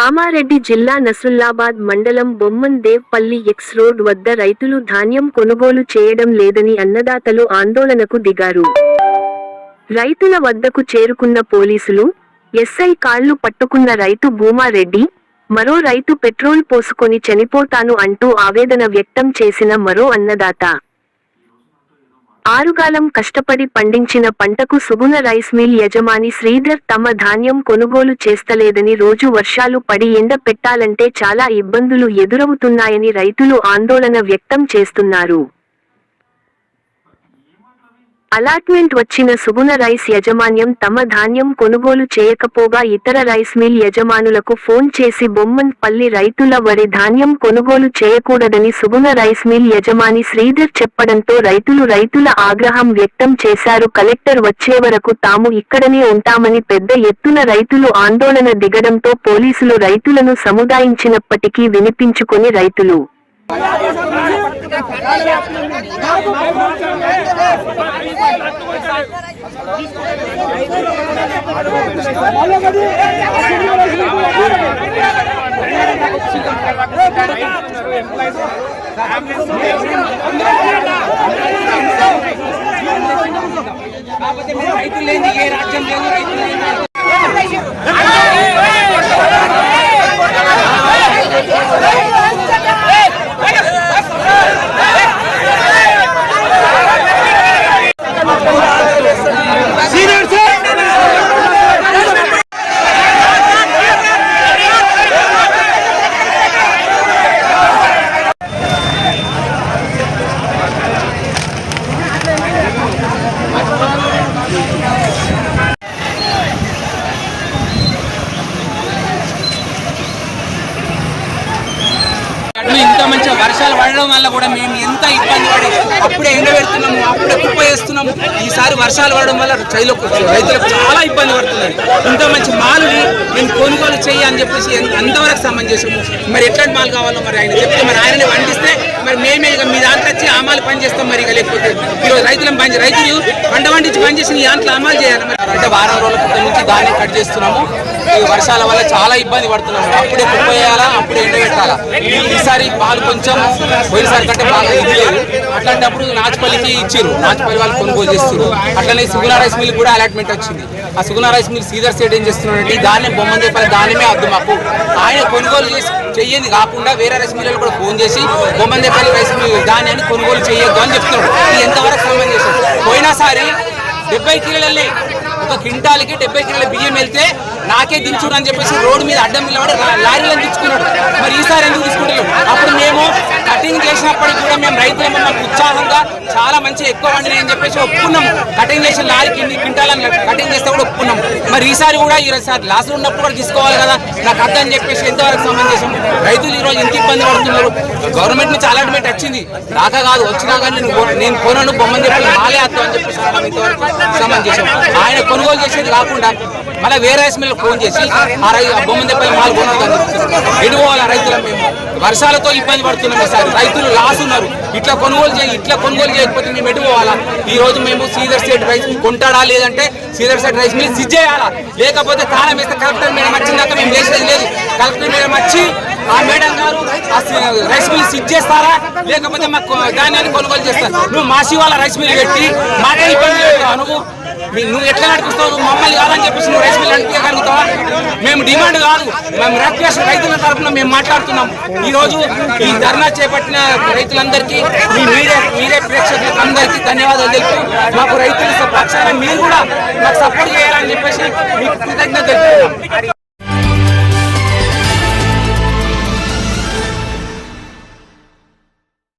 కామారెడ్డి జిల్లా నసుల్లాబాద్ మండలం Bomman Devpally X road వద్ద రైతులు ధాన్యం కొనుగోలు చేయడం లేదని అన్నదాతలు ఆందోళనకు దిగారు. రైతుల వద్దకు చేరుకున్న పోలీసులు ఎస్ఐ కాళ్ళు పట్టుకున్న రైతు భూమారెడ్డి మరో రైతు పెట్రోల్ పోసుకొని చనిపోతాను అంటూ ఆవేదన వ్యక్తం చేసిన మరో అన్నదాత. ఆరుగాలం కష్టపడి పండించిన పంటకు సుగుణ రైస్ మిల్ యజమాని శ్రీధర్ తమ ధాన్యం కొనుగోలు చేస్తలేదని రోజు వర్షాలు పడి ఎండ పెట్టాలంటే చాలా ఇబ్బందులు ఎదురవుతున్నాయని రైతులు ఆందోళన వ్యక్తం చేస్తున్నారు. అలాట్మెంట్ వచ్చిన సుగుణ రైస్ యజమాన్యం తమ ధాన్యం కొనుగోలు చేయకపోగా ఇతర రైస్ మిల్ యజమానులకు ఫోన్ చేసి బొమ్మన్ పల్లి రైతుల వరి ధాన్యం కొనుగోలు చేయకూడదని సుగుణ రైస్ మిల్ యజమాని శ్రీధర్ చెప్పడంతో రైతులు రైతుల ఆగ్రహం వ్యక్తం చేశారు. కలెక్టర్ వచ్చే వరకు తాము ఇక్కడనే ఉంటామని పెద్ద ఎత్తున రైతులు ఆందోళన దిగడంతో పోలీసులు రైతులను సముదాయించినప్పటికీ వినిపించుకుని రైతులు రైతులు లేని ఏ రాజ్యం లేదు రైతులు లేని అటు ఇంత మంచిగా వర్షాలు పడడం వల్ల కూడా మేము ఎంత ఇబ్బంది పడి అప్పుడే ఎండ పెడుతున్నాము అప్పుడే కుప్ప వేస్తున్నాము. ఈసారి వర్షాలు పడడం వల్ల రైతులకు రైతులకు చాలా ఇబ్బంది పడుతున్నారు. ఇంత మంచి మాలుని మేము కొనుగోలు చేయి అని చెప్పేసి అంతవరకు ఎంతవరకు సమంజసము మరి ఎట్లాంటి మాలు కావాలో మరి ఆయన చెప్తే మరి ఆయనని పండిస్తే మరి మేమే ఇక మీ దాంట్లో వచ్చి ఆ పని పనిచేస్తాం మరి ఇక లేకపోతే. ఈరోజు రైతులం పని రైతులు పండించి పనిచేసిన ఈ దాంట్లో అమలు చేయాలి. అంటే వారం రోజుల క్రితం నుంచి దాన్ని కట్ చేస్తున్నాము. ఈ వర్షాల వల్ల చాలా ఇబ్బంది పడుతున్నాము. అప్పుడే కుప్పేయాలా అప్పుడే ఎండ పెట్టాలా ఈసారి పాలు కొంచెం పోయినసారి కంటే బాగా ఇది లేదు. అట్లాంటప్పుడు నాచుపల్లికి ఇచ్చారు నాచుపల్లి వాళ్ళు కొనుగోలు చేస్తారు అట్లనే సుగుణ రైస్ మిల్ కూడా అలాట్మెంట్ వచ్చింది. ఆ సుగుణ రైస్ మిల్ సీదర్ సైడ్ ఏం చేస్తున్నాడంటే ఈ ధాన్యం బొమ్మని చెప్పాలి దానిమే అద్దు మాకు ఆయన కొనుగోలు చేసి చెయ్యింది కాకుండా వేరే రైస్ మిల్లు కూడా ఫోన్ చేసి బొమ్మని రైస్ మిల్ ధాన్యాన్ని కొనుగోలు చేయొద్దు అని చెప్తున్నాడు. ఇది ఎంతవరకు సంబంధించి పోయినసారి డెబ్బై కిలోలల్లి ఒక క్వింటాల్కి డెబ్బై కిలోల బియ్యం వెళ్తే నాకే దించుడు అని చెప్పేసి రోడ్డు మీద అడ్డం నిలబడి లా- లారీలను దించుకున్నాడు మరి ఈసారి ఎందుకు తీసుకుంటలేము అప్పుడు మేము కటింగ్ చేసినప్పటికి కూడా మేము రైతులు మమ్మల్ని ఉత్సాహంగా చాలా మంచి ఎక్కువ వండినాయి అని చెప్పేసి ఒప్పుకున్నాము కటింగ్ చేసిన లారీకి ఇన్ని క్వింటాలని కటింగ్ చేస్తే కూడా ఒప్పుకున్నాము మరి ఈసారి కూడా ఈసారి లాస్ ఉన్నప్పుడు కూడా తీసుకోవాలి కదా. నాకు అర్థం చెప్పేసి ఎంతవరకు సమంజసం రైతులు ఈరోజు ఎంత ఇబ్బంది పడుతున్నారు. గవర్నమెంట్ నుంచి అలాట్మెంట్ వచ్చింది. దాకా కాదు వచ్చినా కానీ నేను నేను కొనను బొమ్మని చెప్పి మాలే అర్థం అని చెప్పేసి ఇంతవరకు సమంజసం ఆయన కొనుగోలు చేసేది కాకుండా మళ్ళీ వేరే రైస్ ఫోన్ చేసి ఆ రై ఆ బొమ్మని చెప్పి మాలు మేము. వర్షాలతో ఇబ్బంది పడుతున్నాం సార్. రైతులు లాస్ ఉన్నారు ఇట్లా కొనుగోలు చేయి ఇట్లా కొనుగోలు చేయకపోతే మేము ఎడుకోవాలా ఈ రోజు మేము సీదర్ సెట్ రైస్ కొంటాడా లేదంటే సీదర్ సెట్ రైస్ మిల్ సిజ్ చేయాలా? లేకపోతే తాళం వేస్తే కలెక్టర్ మేడం వచ్చిందాక మేము లేచేది లేదు. కలెక్టర్ మేడం వచ్చి ఆ మేడం గారు రైస్ మిల్ సిజ్ చేస్తారా? లేకపోతే మాకు ధాన్యాన్ని కొనుగోలు చేస్తారు? నువ్వు మాసి వాళ్ళ రైస్ మిల్ పెట్టి మాకే ఇబ్బంది పెడతావా నువ్వు. నువ్వు ఎట్లా నడిపిస్తావు? మమ్మల్ని కాదని చెప్పేసి నువ్వు రైస్ మిల్ నడిపించగలుగుతావా మేము డిమాండ్ కాదు. మేము రిక్వెస్ట్ రైతుల తరఫున మేము మాట్లాడుతున్నాం. ఈ రోజు ఈ ధర్నా చేపట్టిన రైతులందరికీ మీరే మీరే ప్రేక్షకులకు అందరికీ ధన్యవాదాలు తెలుపు మాకు రైతుల పక్షాన మీరు కూడా మాకు సపోర్ట్ చేయాలని చెప్పేసి మీకు కృతజ్ఞత తెలుపుతున్నాం.